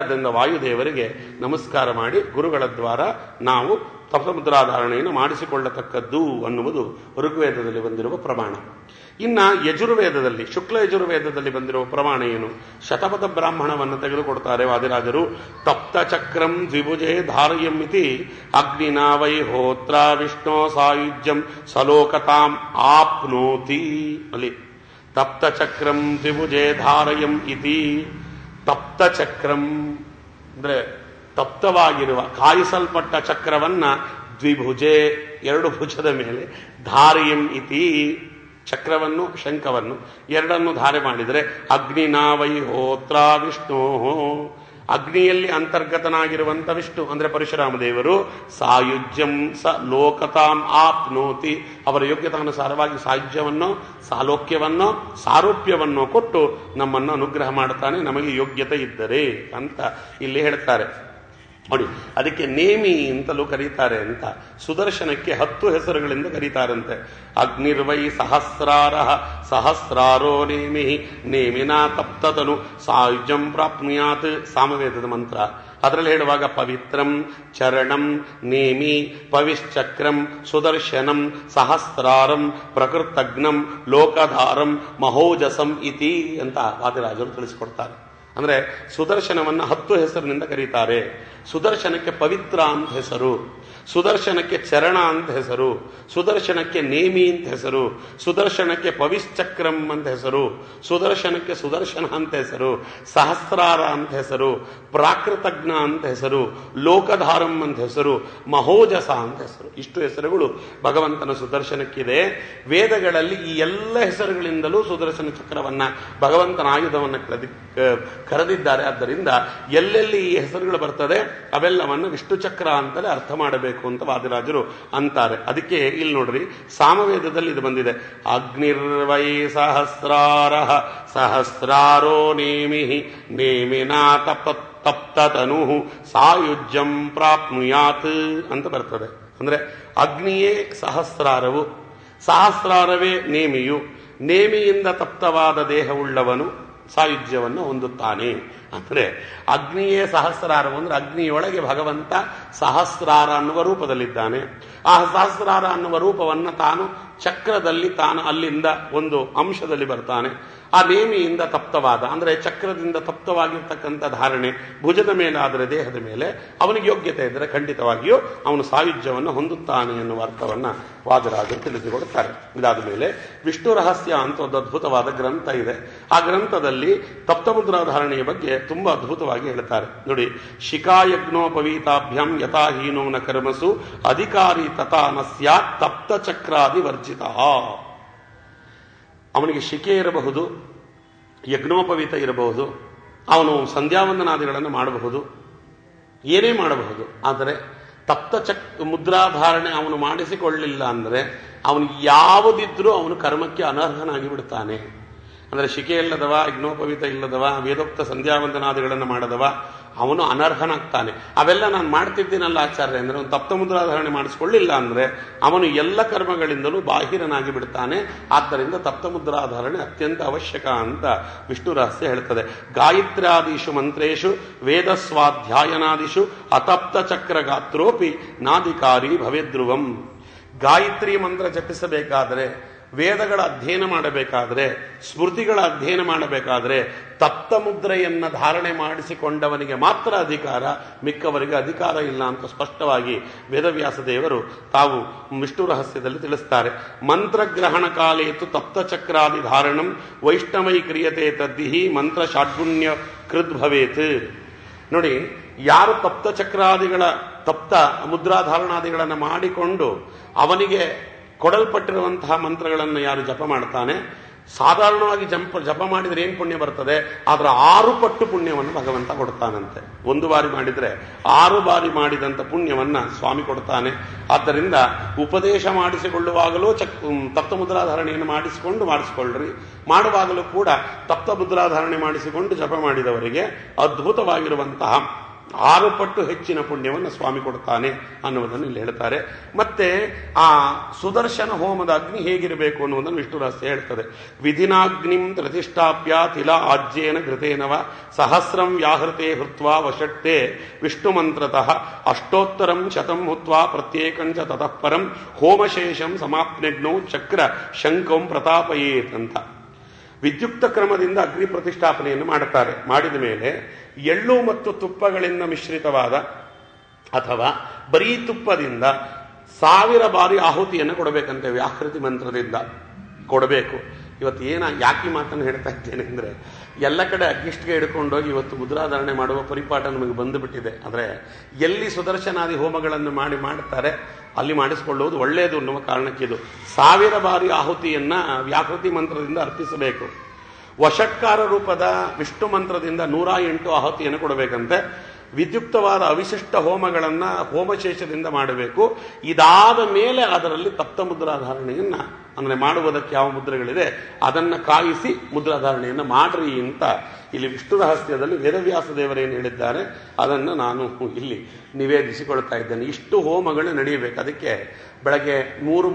ಅದರಿಂದ ವಾಯುದೇವರಿಗೆ ನಮಸ್ಕಾರ ಮಾಡಿ ಗುರುಗಳ ದ್ವಾರ ನಾವು ತಪಸಮುದ್ರಾಧಾರಣೆಯನ್ನು ಮಾಡಿಸಿಕೊಳ್ಳತಕ್ಕದ್ದು ಅನ್ನುವುದು ಋಗ್ವೇದದಲ್ಲಿ ಬಂದಿರುವ ಪ್ರಮಾಣ. ಇನ್ನ ಯಜುರ್ವೇದದಲ್ಲಿ, ಶುಕ್ಲ ಯಜುರ್ವೇದದಲ್ಲಿ ಬಂದಿರುವ ಪ್ರಮಾಣ ಏನು? ಶತಪಥ ಬ್ರಾಹ್ಮಣವನ್ನು ತೆಗೆದುಕೊಡ್ತಾರೆ ವಾದಿರಾಜರು. ತಪ್ತ ಚಕ್ರಂ ದ್ವಿಭುಜೆ ಧಾರಯಂ ಇತಿ ಅಗ್ನಿನಾ ವೈ ಹೋತ್ರ ವಿಷ್ಣು ಸಾಯುಜ್ಯಂ ಸಲೋಕತಾಂ ಆಪ್ನೋತಿ. ಅಲ್ಲಿ ತಪ್ತ ಚಕ್ರಂ ದ್ವಿಭುಜೆ ಧಾರಯಂ ಇತಿ ತಪ್ತ ಚಕ್ರಂ ಅಂದ್ರೆ ತಪ್ತವಾಗಿರುವ, ಕಾಯಿಸಲ್ಪಟ್ಟ ಚಕ್ರವನ್ನು ದ್ವಿಭುಜೆ, ಎರಡು ಭುಜದ ಮೇಲೆ ಧಾರಿಯಂ ಇತಿ ಚಕ್ರವನ್ನು, ಶಂಖವನ್ನು ಎರಡನ್ನು ಧಾರೆ ಮಾಡಿದರೆ ಅಗ್ನಿನಾವೈ ಹೋತ್ರ ವಿಷ್ಣು ಅಗ್ನಿಯಲ್ಲಿ ಅಂತರ್ಗತನಾಗಿರುವಂತ ವಿಷ್ಣು ಅಂದ್ರೆ ಪರಶುರಾಮ ದೇವರು, ಸಾಯುಜ್ಯಂ ಸ ಲೋಕತಾಂ ಆಪ್ನೋತಿ. ಅವರ ಯೋಗ್ಯತಾನುಸಾರವಾಗಿ ಸಾಯುಜ್ಯವನ್ನು, ಸಾಲೋಕ್ಯವನ್ನು, ಸಾರೂಪ್ಯವನ್ನು ಕೊಟ್ಟು ನಮ್ಮನ್ನು ಅನುಗ್ರಹ ಮಾಡ್ತಾನೆ ನಮಗೆ ಯೋಗ್ಯತೆ ಇದ್ದರೆ ಅಂತ ಇಲ್ಲಿ ಹೇಳ್ತಾರೆ. ನೋಡಿ, ಅದಕ್ಕೆ ನೇಮಿ ಅಂತಲೂ ಕರೀತಾರೆ ಅಂತ. ಸುದರ್ಶನಕ್ಕೆ ಹತ್ತು ಹೆಸರುಗಳಿಂದ ಕರೀತಾರಂತೆ. ಅಗ್ನಿರ್ವೈ ಸಹಸ್ರಾರ ಸಹಸ್ರಾರೋ ನೇಮಿ, ನೇಮಿನಾ ತಪ್ತತನು ಸಾಯುಜ್ಯಂ ಪ್ರಾಪ್ನುಯಾತ್, ಸಾಮವೇದದ ಮಂತ್ರ. ಅದರಲ್ಲಿ ಹೇಳುವಾಗ ಪವಿತ್ರಂ, ಚರಣಂ, ನೇಮಿ, ಪವಿಶ್ಚಕ್ರಂ, ಸುದರ್ಶನಂ, ಸಹಸ್ರಾರಂ, ಪ್ರಕೃತಜ್ಞಂ, ಲೋಕಧಾರಂ, ಮಹೋಜಸಂ ಇತಿ ಅಂತ ವಾದಿರಾಜರು ತಿಳಿಸಿಕೊಡ್ತಾರೆ. ಅಂದ್ರೆ ಸುದರ್ಶನವನ್ನ ಹತ್ತು ಹೆಸರಿನಿಂದ ಕರೀತಾರೆ. ಸುದರ್ಶನಕ್ಕೆ ಪವಿತ್ರ ಅಂತ ಹೆಸರು, ಸುದರ್ಶನಕ್ಕೆ ಚರಣ ಅಂತ ಹೆಸರು, ಸುದರ್ಶನಕ್ಕೆ ನೇಮಿ ಅಂತ ಹೆಸರು, ಸುದರ್ಶನಕ್ಕೆ ಪವಿಶ್ಚಕ್ರಂ ಅಂತ ಹೆಸರು, ಸುದರ್ಶನಕ್ಕೆ ಸುದರ್ಶನ ಅಂತ ಹೆಸರು, ಸಹಸ್ರಾರ ಅಂತ ಹೆಸರು, ಪ್ರಾಕೃತಜ್ಞ ಅಂತ ಹೆಸರು, ಲೋಕಧಾರಂ ಅಂತ ಹೆಸರು, ಮಹೋಜಸ ಅಂತ ಹೆಸರು. ಇಷ್ಟು ಹೆಸರುಗಳು ಭಗವಂತನ ಸುದರ್ಶನಕ್ಕಿದೆ. ವೇದಗಳಲ್ಲಿ ಈ ಎಲ್ಲ ಹೆಸರುಗಳಿಂದಲೂ ಸುದರ್ಶನ ಚಕ್ರವನ್ನ ಭಗವಂತನ ಆಯುಧವನ್ನ ಕರೆದಿದ್ದಾರೆ. ಆದ್ದರಿಂದ ಎಲ್ಲೆಲ್ಲಿ ಈ ಹೆಸರುಗಳು ಬರ್ತದೆ, ಅವೆಲ್ಲವನ್ನು ವಿಷ್ಣು ಚಕ್ರ ಅಂತಲೇ ಅರ್ಥ ಮಾಡಬೇಕು ಅಂತ ವಾದಿರಾಜರು ಅಂತಾರೆ. ಅದಕ್ಕೆ ಇಲ್ಲಿ ನೋಡ್ರಿ, ಸಾಮವೇದದಲ್ಲಿ ಇದು ಬಂದಿದೆ. ಅಗ್ನಿರ್ವೈ ಸಹಸ್ರಾರ ಸಹಸ್ರಾರೋ ನೇಮಿ ನೇಮಿನಾ ತಪ ತಪ್ತತನು ಸಾಯುಜ್ಯಂ ಪ್ರಾಪ್ನುಯಾತ್ ಅಂತ ಬರ್ತದೆ. ಅಂದ್ರೆ ಅಗ್ನಿಯೇ ಸಹಸ್ರಾರವು, ಸಹಸ್ರಾರವೇ ನೇಮಿಯು, ನೇಮಿಯಿಂದ ತಪ್ತವಾದ ದೇಹವುಳ್ಳವನು ಸಾಯುಜ್ಯವನ್ನು ಹೊಂದುತ್ತಾನೆ. ಅಂದ್ರೆ ಅಗ್ನಿಯೇ ಸಹಸ್ರಾರ ಅಂದ್ರೆ ಅಗ್ನಿಯೊಳಗೆ ಭಗವಂತ ಸಹಸ್ರಾರ ಅನ್ನುವ ರೂಪದಲ್ಲಿದ್ದಾನೆ. ಆ ಸಹಸ್ರಾರ ಅನ್ನುವ ರೂಪವನ್ನು ತಾನು ಚಕ್ರದಲ್ಲಿ ತಾನು ಅಲ್ಲಿಂದ ಒಂದು ಅಂಶದಲ್ಲಿ ಬರ್ತಾನೆ. ಆ ನೇಮಿಯಿಂದ ತಪ್ತವಾದ, ಅಂದ್ರೆ ಚಕ್ರದಿಂದ ತಪ್ತವಾಗಿರ್ತಕ್ಕಂಥ ಧಾರಣೆ ಭುಜದ ಮೇಲಾದರೆ ದೇಹದ ಮೇಲೆ, ಅವನಿಗೆ ಯೋಗ್ಯತೆ ಇದ್ದರೆ ಖಂಡಿತವಾಗಿಯೂ ಅವನು ಸಾಯುಜ್ಯವನ್ನು ಹೊಂದುತ್ತಾನೆ ಎನ್ನುವ ಅರ್ಥವನ್ನ ವಾದರಾಜರು ತಿಳಿಸಿಕೊಡುತ್ತಾರೆ ಇದಾದ ಮೇಲೆ ವಿಷ್ಣು ರಹಸ್ಯ ಅಂತ ಒಂದು ಅದ್ಭುತವಾದ ಗ್ರಂಥ ಇದೆ. ಆ ಗ್ರಂಥದಲ್ಲಿ ತಪ್ತಮುದ್ರಾಧಾರಣೆಯ ಬಗ್ಗೆ ತುಂಬಾ ಅದ್ಭುತವಾಗಿ ಹೇಳ್ತಾರೆ. ನೋಡಿ, ಶಿಖಾಯಜ್ಞೋಪವೀತಾಭ್ಯಂ ಯಥಾಹೀನೋ ನ ಕರ್ಮಸು ಅಧಿಕಾರಿ ತಥಾ ನ ಸ್ಯಾತ್ ತಪ್ತ ಚಕ್ರಾದಿ ವರ್ಜಿತ. ಅವನಿಗೆ ಶಿಖೆ ಇರಬಹುದು, ಯಜ್ಞೋಪವೀತ ಇರಬಹುದು, ಅವನು ಸಂಧ್ಯಾವಂದನಾದಿಗಳನ್ನು ಮಾಡಬಹುದು, ಏನೇ ಮಾಡಬಹುದು. ಆದರೆ ತಪ್ತ ಚಕ್ ಮುದ್ರಾಧಾರಣೆ ಅವನು ಮಾಡಿಸಿಕೊಳ್ಳಿಲ್ಲ ಅಂದರೆ ಅವನು ಯಾವುದಿದ್ರೂ ಅವನು ಕರ್ಮಕ್ಕೆ ಅನರ್ಹನಾಗಿ ಬಿಡ್ತಾನೆ ಅಂದರೆ ಶಿಕೆ ಇಲ್ಲದವ ಯಜ್ಞೋಪವೀತ ಇಲ್ಲದವ, ವೇದೋಕ್ತ ಸಂಧ್ಯಾವಂದನಾದಿಗಳನ್ನು ಮಾಡದವ, ಅವನು ಅನರ್ಹನಾಗ್ತಾನೆ. ಅವೆಲ್ಲ ನಾನು ಮಾಡ್ತಿದ್ದೀನಲ್ಲ ಆಚಾರ್ಯ, ಅಂದರೆ ಅವನು ತಪ್ತ ಮುದ್ರಾಧಾರಣೆ ಮಾಡಿಸ್ಕೊಳ್ಳಿಲ್ಲ ಅಂದರೆ ಅವನು ಎಲ್ಲ ಕರ್ಮಗಳಿಂದಲೂ ಬಾಹಿರನಾಗಿ ಬಿಡ್ತಾನೆ. ಆದ್ದರಿಂದ ತಪ್ತ ಮುದ್ರಾಧಾರಣೆ ಅತ್ಯಂತ ಅವಶ್ಯಕ ಅಂತ ವಿಷ್ಣು ರಹಸ್ಯ ಹೇಳ್ತದೆ. ಗಾಯತ್ರ್ಯಾದಿಷು ಮಂತ್ರೇಶು ವೇದ ಸ್ವಾಧ್ಯಾಯನಾದಿಷು ಅತಪ್ತ ಚಕ್ರ ಗಾತ್ರೋಪಿ ನಾಧಿಕಾರಿ ಭವೇದ್ರುವಂ ಗಾಯತ್ರಿ ಮಂತ್ರ ಜಪಿಸಬೇಕಾದರೆ ವೇದಗಳ ಅಧ್ಯಯನ ಮಾಡಬೇಕಾದರೆ, ಸ್ಮೃತಿಗಳ ಅಧ್ಯಯನ ಮಾಡಬೇಕಾದರೆ, ತಪ್ತ ಮುದ್ರೆಯನ್ನು ಧಾರಣೆ ಮಾಡಿಸಿಕೊಂಡವನಿಗೆ ಮಾತ್ರ ಅಧಿಕಾರ, ಮಿಕ್ಕವರಿಗೆ ಅಧಿಕಾರ ಇಲ್ಲ ಅಂತ ಸ್ಪಷ್ಟವಾಗಿ ವೇದವ್ಯಾಸ ದೇವರು ತಾವು ವಿಷ್ಣು ರಹಸ್ಯದಲ್ಲಿ ತಿಳಿಸ್ತಾರೆ. ಮಂತ್ರಗ್ರಹಣ ಕಾಲೇತು ತಪ್ತ ಚಕ್ರಾದಿ ಧಾರಣಂ ವೈಷ್ಣವೈ ಕ್ರಿಯತೆ ತದ್ದಿಹಿ ಮಂತ್ರ ಷಾಡ್ಗುಣ್ಯ ಕೃದ್ ಭವೇತ್. ನೋಡಿ, ಯಾರು ತಪ್ತ ಚಕ್ರಾದಿಗಳ, ತಪ್ತ ಮುದ್ರಾಧಾರಣಾದಿಗಳನ್ನು ಮಾಡಿಕೊಂಡು ಅವನಿಗೆ ಕೊಡಲ್ಪಟ್ಟಿರುವಂತಹ ಮಂತ್ರಗಳನ್ನು ಯಾರು ಜಪ ಮಾಡ್ತಾನೆ? ಸಾಧಾರಣವಾಗಿ ಜಂಪ, ಜಪ ಮಾಡಿದರೆ ಏನು ಪುಣ್ಯ ಬರ್ತದೆ? ಅದರ ಆರು ಪಟ್ಟು ಪುಣ್ಯವನ್ನು ಭಗವಂತ ಕೊಡ್ತಾನಂತೆ. ಒಂದು ಬಾರಿ ಮಾಡಿದರೆ ಆರು ಬಾರಿ ಮಾಡಿದಂಥ ಪುಣ್ಯವನ್ನ ಸ್ವಾಮಿ ಕೊಡ್ತಾನೆ. ಆದ್ದರಿಂದ ಉಪದೇಶ ಮಾಡಿಸಿಕೊಳ್ಳುವಾಗಲೂ ಚಕ್ ತಪ್ತ ಮುದ್ರಾಧಾರಣೆಯನ್ನು ಮಾಡಿಸಿಕೊಂಡು ಮಾಡಿಸಿಕೊಳ್ಳ್ರಿ. ಮಾಡುವಾಗಲೂ ಕೂಡ ತಪ್ತ ಮುದ್ರಾಧಾರಣೆ ಮಾಡಿಸಿಕೊಂಡು ಜಪ ಮಾಡಿದವರಿಗೆ ಅದ್ಭುತವಾಗಿರುವಂತಹ ಆರು ಪಟ್ಟು ಹೆಚ್ಚಿನ ಪುಣ್ಯವನ್ನು ಸ್ವಾಮಿ ಕೊಡ್ತಾನೆ ಅನ್ನುವುದನ್ನು ಇಲ್ಲಿ ಹೇಳ್ತಾರೆ. ಮತ್ತೆ ಆ ಸುದರ್ಶನ ಹೋಮದ ಅಗ್ನಿ ಹೇಗಿರಬೇಕು ಅನ್ನುವುದನ್ನು ವಿಷ್ಣು ರಹಸ್ಯ ಹೇಳ್ತದೆ. ವಿಧಿನಾಗ್ನಿಂ ಪ್ರತಿಷ್ಠಾಪ್ಯ ತಿಲ ಆಜ್ಯೇನ ಘೃತೇನವ ಸಹಸ್ರಂ ವ್ಯಾಹೃತೆ ಹೃತ್ವಾ ವಷಟ್ಟೆ ವಿಷ್ಣು ಮಂತ್ರತಃ ಅಷ್ಟೋತ್ತರಂ ಶತಂ ಹುತ್ವಾ ಪ್ರತ್ಯೇಕಂಚ ತತಃಪರಂ ಹೋಮಶೇಷಂ ಸಮಾಪ್ನೆಗ್ನೌ ಚಕ್ರ ಶಂಕಂ ಪ್ರತಾಪಯೇತ್ ಅಂತ. ವಿದ್ಯುಕ್ತ ಕ್ರಮದಿಂದ ಅಗ್ನಿ ಪ್ರತಿಷ್ಠಾಪನೆಯನ್ನು ಮಾಡುತ್ತಾರೆ. ಮಾಡಿದ ಮೇಲೆ ಎಳ್ಳು ಮತ್ತು ತುಪ್ಪಗಳಿಂದ ಮಿಶ್ರಿತವಾದ ಅಥವಾ ಬರೀ ತುಪ್ಪದಿಂದ ಸಾವಿರ ಬಾರಿ ಆಹುತಿಯನ್ನು ಕೊಡಬೇಕಂತೆ ವ್ಯಾಕೃತಿ ಮಂತ್ರದಿಂದ ಕೊಡಬೇಕು. ಇವತ್ತು ಏನ ಯಾಕೆ ಮಾತನ್ನು ಹೇಳ್ತಾ ಇದ್ದೇನೆ ಅಂದರೆ, ಎಲ್ಲ ಕಡೆ ಅಗ್ಗಿಷ್ಟಿಗೆ ಹಿಡ್ಕೊಂಡೋಗಿ ಇವತ್ತು ಮುದ್ರಾಧಾರಣೆ ಮಾಡುವ ಪರಿಪಾಠ ನಮಗೆ ಬಂದುಬಿಟ್ಟಿದೆ. ಆದರೆ ಎಲ್ಲಿ ಸುದರ್ಶನಾದಿ ಹೋಮಗಳನ್ನು ಮಾಡಿ ಮಾಡ್ತಾರೆ, ಅಲ್ಲಿ ಮಾಡಿಸಿಕೊಳ್ಳುವುದು ಒಳ್ಳೆಯದು ಅನ್ನುವ ಕಾರಣಕ್ಕೆ ಇದು. ಸಾವಿರ ಬಾರಿ ಆಹುತಿಯನ್ನು ವ್ಯಾಕೃತಿ ಮಂತ್ರದಿಂದ ಅರ್ಪಿಸಬೇಕು. ವಷಟ್ಕಾರ ರೂಪದ ವಿಷ್ಣು ಮಂತ್ರದಿಂದ ನೂರ ಎಂಟು ಆಹುತಿಯನ್ನು ಕೊಡಬೇಕಂತೆ. ವಿದ್ಯುಕ್ತವಾದ ಅವಿಶಿಷ್ಟ ಹೋಮಗಳನ್ನು ಹೋಮಶೇಷದಿಂದ ಮಾಡಬೇಕು. ಇದಾದ ಮೇಲೆ ಅದರಲ್ಲಿ ತಪ್ತ ಮುದ್ರಾಧಾರಣೆಯನ್ನು, ಅಂದರೆ ಮಾಡುವುದಕ್ಕೆ ಯಾವ ಮುದ್ರೆಗಳಿದೆ ಅದನ್ನು ಕಾಯಿಸಿ ಮುದ್ರಾಧಾರಣೆಯನ್ನು ಮಾಡ್ರಿ ಅಂತ ಇಲ್ಲಿ ವಿಷ್ಣು ರಹಸ್ಯದಲ್ಲಿ ವೇದವ್ಯಾಸ ದೇವರೇನು ಹೇಳಿದ್ದಾರೆ, ಅದನ್ನು ನಾನು ಇಲ್ಲಿ ನಿವೇದಿಸಿಕೊಳ್ತಾ ಇದ್ದೇನೆ. ಇಷ್ಟು ಹೋಮಗಳು ನಡೆಯಬೇಕು. ಅದಕ್ಕೆ ಬೆಳಗ್ಗೆ ಮೂರು